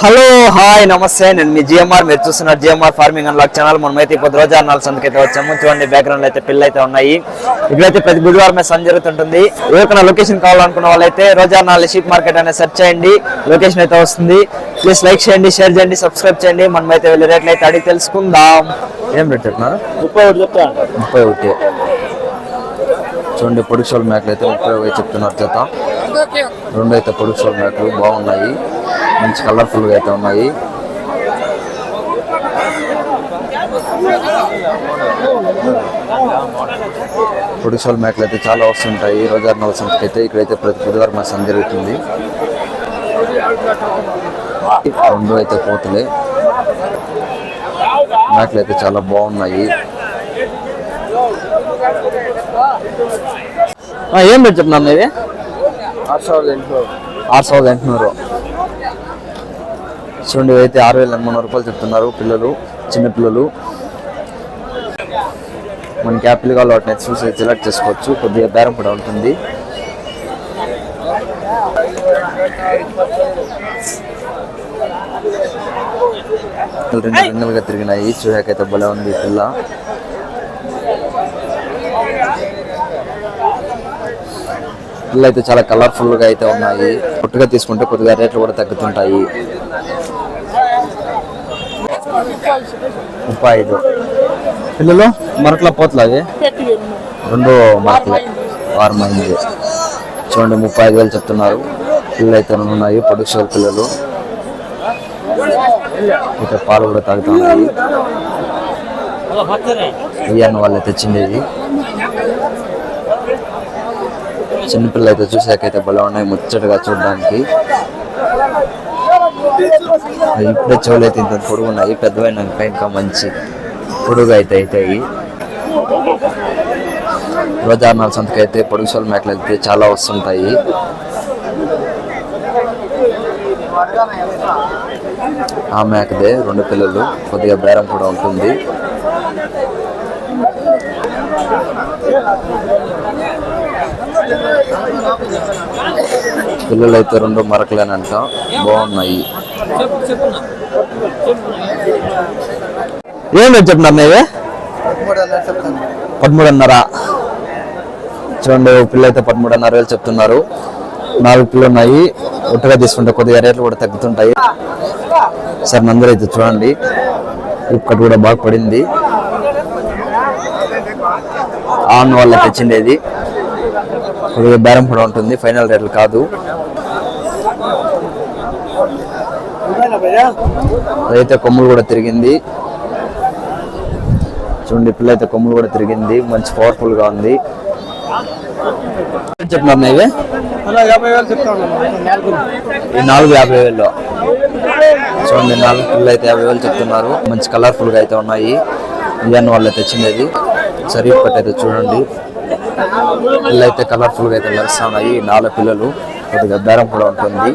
Hello hi నమస్తే. నేను మీ GMR. మీరు చూస్తున్నారు GMR farming and lock channel. మనమైతే ఇప్పుడు రోజా నాలుగు సంతకైతే వచ్చాము. చూడండి బ్యాక్గ్రౌండ్ అయితే పిల్లలు అయితే ఉన్నాయి. ఇక్కడైతే ప్రతి గురువారం సంజ జరుగుతుంటుంది. ఎవరికైనా లొకేషన్ కావాలనుకున్న వాళ్ళైతే రోజా నాలుగు షీప్ మార్కెట్ అనేది సెర్చ్ చేయండి. లొకేషన్ అయితే వస్తుంది. ప్లీజ్ లైక్ చేయండి షేర్ చేయండి సబ్స్క్రైబ్ చేయండి. మనమైతే వెళ్ళి రేట్లు అయితే అడిగి తెలుసుకుందాం. ఏం రేట్ ముప్పై ఒకటి చెప్తాను ముప్పై ఒకటి. చూడండి పొడుగు మేకలు అయితే ముప్పై చెప్తున్నారు చేత రెండు అయితే పొడుగు మేకలు బాగున్నాయి. మంచి కలర్ఫుల్గా అయితే ఉన్నాయి. పొడుగు మేకలు అయితే చాలా వస్తుంటాయి రోజార్ నవ సంతకి అయితే ఇక్కడైతే ప్రతి బుధవారం మా సంత జరుగుతుంది. రెండు అయితే పోతులే. మేకలు అయితే చాలా బాగున్నాయి. ఏం రేట్ చెప్తున్నాను ఇది ఆరు ಸಾವಿರದ ಎಂಟುನೂರು ఆరు ಸಾವಿರದ ఎంటునూరు చూడండి అయితే ఆరు వేల ఎనిమిది రూపాయలు చెప్తున్నారు పిల్లలు చిన్న పిల్లలు మనకి యాపిల్ కావాలి వాటిని చూసి సెలెక్ట్ చేసుకోవచ్చు కొద్దిగా బేరం కూడా ఉంటుంది రెండు రింగులుగా తిరిగినాయి చూసాకైతే భలే ఉంది ఈ పిల్ల పిల్లలు అయితే చాలా కలర్ఫుల్గా అయితే ఉన్నాయి. పుట్టుగా తీసుకుంటే కొద్దిగా రేట్లు కూడా తగ్గుతుంటాయి. ముప్పై ఐదు. పిల్లలు? మరకల పోతలు అవి రెండు మరకలు వారం అయింది చూడండి ముప్పై ఐదు వేలు చెప్తున్నారు. పిల్లలు అయితే ఉన్నాయి? పొడుగు పిల్లలు. ఇక పాలు కూడా తాగుతున్నాయి ఇవన్నీ వాళ్ళు తెచ్చిండేది చిన్నపిల్లలు అయితే చూసాకైతే భలే ఉన్నాయి ముచ్చటగా చూడడానికి. ఇప్పుడే చెవులు అయితే ఇంత పొడుగు ఉన్నాయి. పెద్దవైనాక ఇంకా మంచి పొడుగు అయితే అవుతాయి రోజార్నాల సంతకి అయితే పొడుగు సోల్ మేకలు అయితే చాలా వస్తుంటాయి. ఆ మేకదే రెండు పిల్లలు. కొద్దిగా బేరం కూడా ఉంటుంది. పిల్లలు అయితే రెండు మరకలేనంట బాగున్నాయి. ఏం చెప్తున్నారు నీవే పదమూడున్నర. చూడండి పిల్లలు పిల్ల అయితే పదమూడున్నర వేలు చెప్తున్నారు. నాలుగు పిల్లలు ఉన్నాయి. ఒట్టుగా తీసుకుంటే కొద్దిగా రేట్లు కూడా తగ్గుతుంటాయి. సార్ నందరూ అయితే చూడండి. ఇక్కటి కూడా బాగా పడింది. ఆన్ వాళ్ళకి తెచ్చిండేది. కొద్దిగా బేరం కూడా ఉంటుంది. ఫైనల్ రేట్లు కాదు. అదైతే కొమ్ములు కూడా తిరిగింది. చూడండి పిల్ల అయితే కొమ్ములు కూడా తిరిగింది. మంచి పవర్ఫుల్గా ఉంది. చెప్తున్నారు నాలుగు. ఈ నాలుగు యాభై వేలు చూడండి నాలుగు పిల్లలు అయితే యాభై వేలు చెప్తున్నారు. మంచి కలర్ఫుల్గా అయితే ఉన్నాయి. ఇవన్నీ వాళ్ళు తెచ్చిండేది సరి ఒకటి అయితే చూడండి. పిల్లలు అయితే కలర్ఫుల్ అయితే మెరుస్తా ఉన్నాయి నాలుగు పిల్లలు కొద్దిగా బేరం కూడా ఉంటుంది.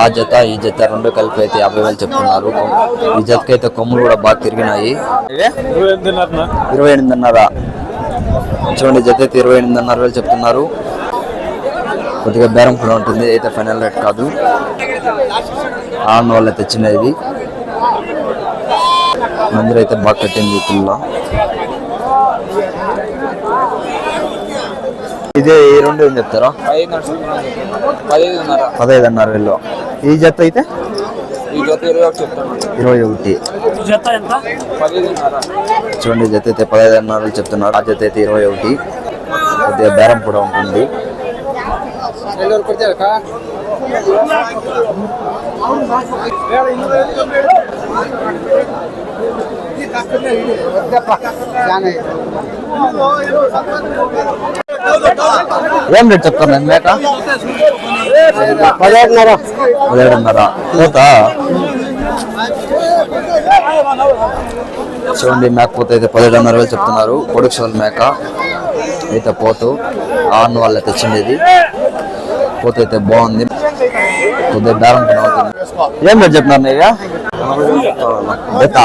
ఆ జత ఈ జత రెండు కలిపి అయితే యాభై వేలు చెప్తున్నారు. ఈ జతకి అయితే కొమ్ములు కూడా బాగా తిరిగినాయి. ఇరవై ఎనిమిదిన్నర. చూడండి జత అయితే ఇరవై ఎనిమిదిన్నర వేలు చెప్తున్నారు. కొద్దిగా బేరం కూడా ఉంటుంది అయితే ఫైనల్ రేట్ కాదు. ఆన్ వాళ్ళు తెచ్చినది మందిరైతే బాగా కట్టింది పిల్ల. ఇదే ఈ రెండు ఏం చెప్తారా? పదిహేనున్నర. పదహైదున్నర వేలు ఈ జత అయితే? ఇరవై ఒకటి చూడండి జత అయితే పదహైదున్నర వేలు చెప్తున్నారు. ఆ జత అయితే ఇరవై ఒకటి. కొద్దిగా బేరం కూడా ఉంటుంది. ఏం రేట్ చెప్తాను నేను మేక పదిహేడున్నర. పదిహేడున్నర. పోతా? చూడండి మేక పోతే అయితే పదిహేడున్నర వేలు చెప్తున్నారు. పొడుగు మేక అయితే పోతూ ఆన్ వాళ్ళ తెచ్చిండేది. పోత అయితే బాగుంది. కొద్దిగా కూడా అవుతుంది. ఏం రేట్ చెప్తున్నారు నీవే జత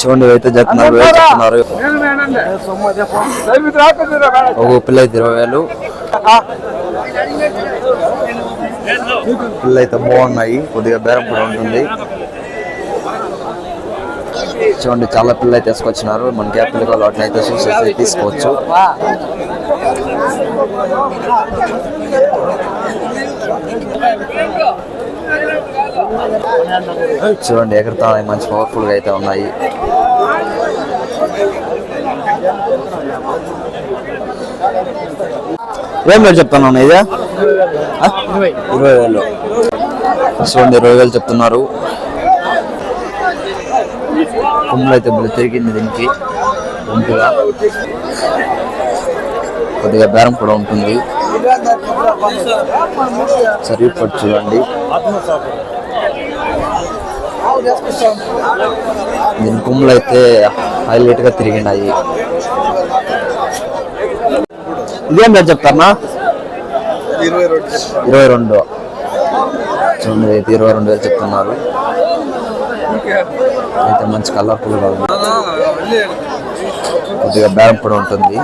చూడండి అయితే చెప్తున్నారు వేలు చెప్తున్నారు. ఒక పిల్ల అయితే ఇరవై వేలు. పిల్లలు అయితే బాగున్నాయి కొద్దిగా బేరం కూడా ఉంటుంది. చూడండి చాలా పిల్లలు అయితే తీసుకొచ్చినారు. మనకి ఏ పిల్లలు కావాలో వాటిని అయితే చూసి అయితే తీసుకోవచ్చు. చూడండి ఎగురుతా ఉన్నాయి మంచి పవర్ఫుల్గా అయితే ఉన్నాయి. ఏం రేట్ చెప్తాను ఇదే? ఇరవై. వేలు. చూడండి ఇరవై వేలు చెప్తున్నారు. కొమ్ములు అయితే తిరిగింది దీనికి. గుంపుగా కొద్దిగా బేరం కూడా ఉంటుంది. సరి పట్టు చూడండి. దీని కొమ్ములు అయితే హైలైట్గా తిరిగినాయి. ఇదేం రేట్ చెప్తారా. ఇరవై రెండు. చూడండి అయితే ఇరవై రెండు వేలు చెప్తున్నారు. అయితే మంచి కలర్ఫుల్గా ఉంది. కొద్దిగా బేరం కూడా ఉంటుంది.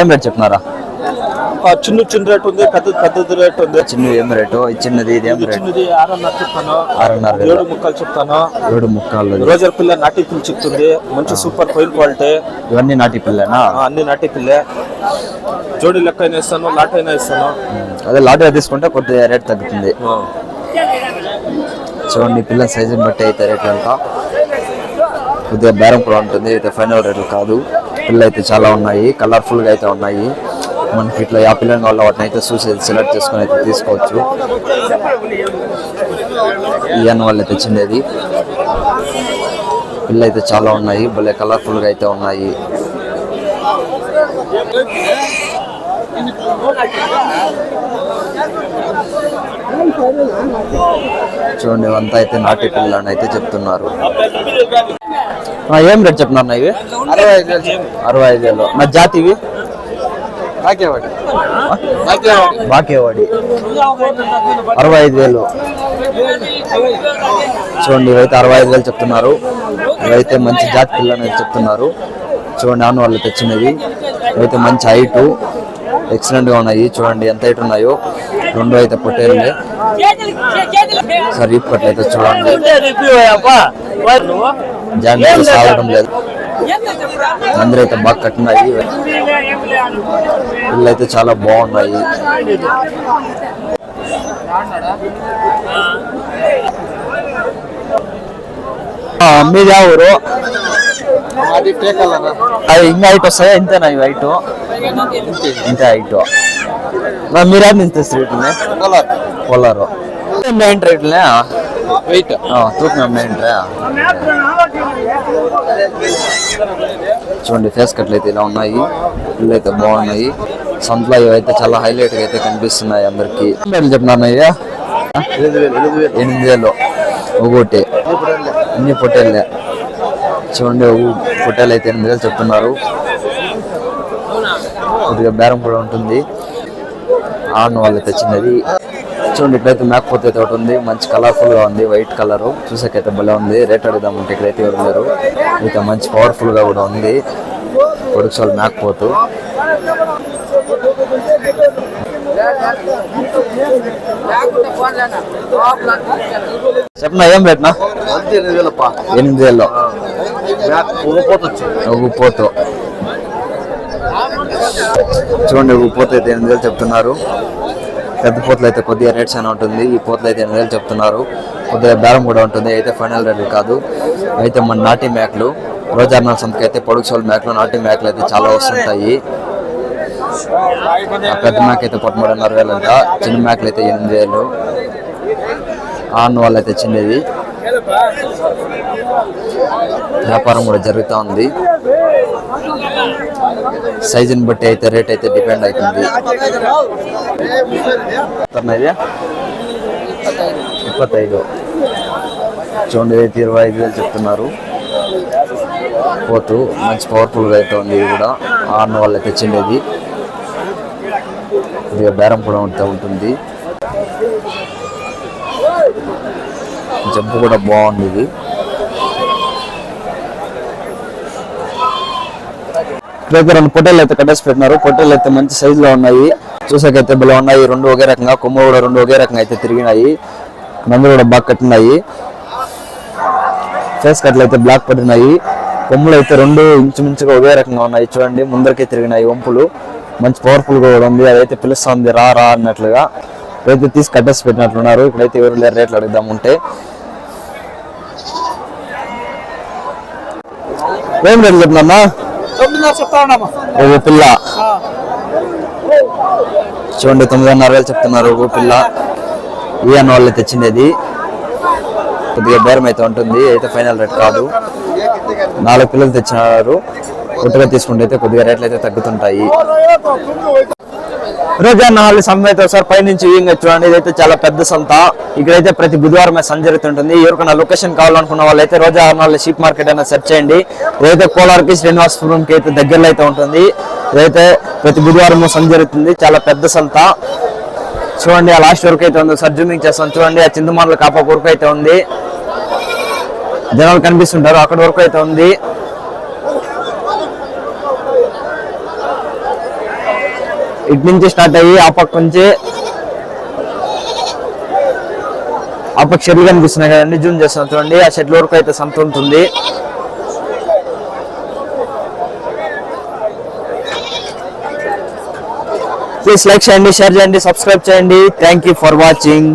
ఏం రేట్ చెప్తున్నారా? చిన్న చిన్న రేట్ ఉంది పెద్దది పెద్దది రేట్ ఉంది. చిన్న ఏం రేటు? చిన్నది ఇది ఏం రేటు? చిన్నది ఆరున్నర చెప్తాను. ఆరున్నర ఏడు ముక్కలు చెప్తాను. ఏడు ముక్కాలు. రోజర్ పిల్ల నాటి పిల్ల చెప్తుంది. మంచి సూపర్ ఫైన్ క్వాలిటీ. ఇవన్నీ నాటి పిల్లనా? అన్ని నాటి పిల్లే. జోడి లెక్క అయినా ఇస్తాను లాట్ అయినా ఇస్తాను అదే లాటరీ తీసుకుంటే కొద్దిగా రేట్ తగ్గుతుంది. చూడండి పిల్లల సైజుని బట్టి అయితే రేట్లు అంతా కొద్దిగా బేరం కూడా ఉంటుంది అయితే ఫైనల్ రేట్లు కాదు. యాపిల్ అయితే చాలా ఉన్నాయి కలర్ఫుల్గా అయితే ఉన్నాయి. మనకి ఇట్లా యాపిల్ పిల్లలు కావాలో వాటిని అయితే చూసి సెలెక్ట్ చేసుకొని అయితే తీసుకోవచ్చు. ఈ అన్న వాళ్ళు తెచ్చిండేది పిల్ల అయితే చాలా ఉన్నాయి భలే కలర్ఫుల్గా అయితే ఉన్నాయి. చూడండి ఇవంతా అయితే నాటి పిల్లలు అని అయితే చెప్తున్నారు. ఏం రేట్ చెప్తున్నారు ఇవి? అరవై ఐదు వేలు. అరవై ఐదు వేలు నా జాతి ఇవి? నాకేవాడి బాకేవాడి అరవై ఐదు వేలు. చూడండి ఇవైతే అరవై ఐదు వేలు చెప్తున్నారు. ఇవైతే మంచి జాతి పిల్ల అనేది చెప్తున్నారు. చూడండి ఆన్ వాళ్ళు తెచ్చినవి. ఇవైతే మంచి హైటు. ఎక్సలెంట్గా ఉన్నాయి. చూడండి ఎంత హైట్ ఉన్నాయో. రెండు అయితే పొట్టేళ్ళే సరే ఇప్పట్లయితే చూడండి. జాగ్రత్త సాగడం లేదు అందరూ అయితే బాగా కట్టినాయి పిల్లలు అయితే చాలా బాగున్నాయి. ఆ, మీది ఆ ఊరు? అది ఇంకా హైట్ వస్తాయా? ఇంతేనా ఇవి హైట్? ఇంతే. హైట్. మీరు యాడ్ నుంచి స్ట్రీట్ని పొలారు మెయిన్ రేట్లే వెయిట్ తూకం మెయిన్ రే. చూడండి ఫేస్ కట్లు అయితే ఇలా ఉన్నాయి. ఇల్లు అయితే బాగున్నాయి. సంతలో ఇవి అయితే చాలా హైలైట్ అయితే కనిపిస్తున్నాయి అందరికి. చెప్పినారు ఇవి ఎనిమిది వేలు ఒకటి అన్ని పొట్టేళ్ళే. చూడండి పొట్టేలు అయితే ఎనిమిది వేలు చెప్తున్నారు. కొద్దిగా బేరం కూడా ఉంటుంది. ఆన్ వాళ్ళు తెచ్చినది. చూడండి ఇట్లయితే మేకపోతే అయితే ఒకటి ఉంది. మంచి కలర్ఫుల్గా ఉంది వైట్ కలర్ చూసాకైతే భలే ఉంది. రేట్ అడుగుదామంటే ఇక్కడైతే ఉన్నారు లేరు. అయితే మంచి పవర్ఫుల్గా కూడా ఉంది. పొడుచులు మేకపోతు చెప్పనా ఏం పెట్టినా? ఎనిమిది వేలప్ప ఎనిమిది వేలు ఒక చూడండి ఒక అయితే ఎనిమిది వేలు చెప్తున్నారు. పెద్ద పోతలు అయితే కొద్దిగా రేట్స్ అయినా ఉంటుంది. ఈ పోతలు అయితే ఎనిమిది వేలు చెప్తున్నారు. కొద్దిగా బేరం కూడా ఉంటుంది. అయితే ఫైనల్ రేట్ కాదు. అయితే మన నాటి మేకలు రోజార్నల్ సంతకి అయితే పొడుగు సోల్ మేకలు నాటి మేకలు అయితే చాలా వస్తుంటాయి. ఆ పెద్ద మేక అయితే పదమూడున్నర వేలు అంట. చిన్న మేకలు అయితే ఎనిమిది వేలు. ఆన్ వాళ్ళు అయితే చిన్నది వ్యాపారం కూడా జరుగుతూ ఉంది. సైజుని బట్టి అయితే రేట్ అయితే డిపెండ్ అవుతుంది. ఇప్పత్తైదు. చూడండి అయితే ఇరవై ఐదు వేలు చెప్తున్నారు. పోతు మంచి పవర్ఫుల్గా అయితే ఉంది ఇది కూడా. ఆర్న వాళ్ళు తెచ్చిండేది. కొద్దిగా బేరం కూడా ఉంటూ ఉంటుంది. జంపు కూడా బాగుంది ఇది. ఇక్కడైతే రెండు పొట్టేలు అయితే కట్టేసి పెట్టినారు పొట్టేలు అయితే మంచి సైజు లో ఉన్నాయి. చూసాకైతే బలం ఉన్నాయి. రెండు ఒకే రకంగా కొమ్మ కూడా రెండు ఒకే రకంగా అయితే తిరిగినాయి. నందులు కూడా బాగా కట్టినాయి ఫేస్ కట్లు అయితే బ్లాక్ పడినాయి. కొమ్ములు అయితే రెండు ఇంచుమించుగా ఒకే రకంగా ఉన్నాయి. చూడండి ముందరికే తిరిగినాయి వంపులు. మంచి పవర్ఫుల్గా కూడా ఉంది. అదైతే పిలుస్తుంది రా రా అన్నట్లుగా. ఇప్పుడైతే తీసి కట్టేసి పెట్టినట్లున్నారు ఇప్పుడైతే ఎవరు లేరు రేట్లు అడుగుదాం ఉంటే. ఏం రేట్లు చెప్పినా ఓ పిల్ల. చూడండి తొమ్మిదిన్నర వేలు చెప్తున్నారు ఓ పిల్ల. ఈ అన్న వాళ్ళు తెచ్చిండేది. కొద్దిగా బేరం అయితే ఉంటుంది అయితే ఫైనల్ రేట్ కాదు. నాలుగు పిల్లలు తెచ్చినారు. ఒట్టుగా తీసుకుంటే అయితే కొద్దిగా రేట్లు అయితే తగ్గుతుంటాయి. రోజా నాలుగు సంత అయితే ఒకసారి పైనుంచి వ్యూయింగ్ చూడండి ఇదైతే చాలా పెద్ద సంత. ఇక్కడైతే ప్రతి బుధవారం సంత జరుగుతుంటుంది ఎవరికైనా లొకేషన్ కావాలనుకున్న వాళ్ళైతే రోజా నాలుగు షీప్ మార్కెట్ అయినా సెర్చ్ చేయండి. ఇదైతే కోలార్కి శ్రీనివాసపురం కి అయితే దగ్గరలో అయితే ఉంటుంది. ఇదైతే ప్రతి బుధవారం సంత జరుగుతుంది చాలా పెద్ద సంత. చూడండి ఆ లాస్ట్ వరకు అయితే ఉంది. సార్ జూమింగ్ చేస్తాం. చూడండి ఆ చింతమానుల కాపా వరకు అయితే ఉంది. జనాలు కనిపిస్తుంటారు. అక్కడ వరకు అయితే ఉంది. ఇటు నుంచి స్టార్ట్ అయ్యి ఆ పక్క నుంచి ఆ పక్క షెడ్లు కనిపిస్తున్నాయి కదండి. జూమ్ చేస్తాం చూడండి. ఆ షెడ్ల వరకు అయితే సంత ఉంటుంది. ప్లీజ్ లైక్ చేయండి షేర్ చేయండి సబ్స్క్రైబ్ చేయండి. Thank you for watching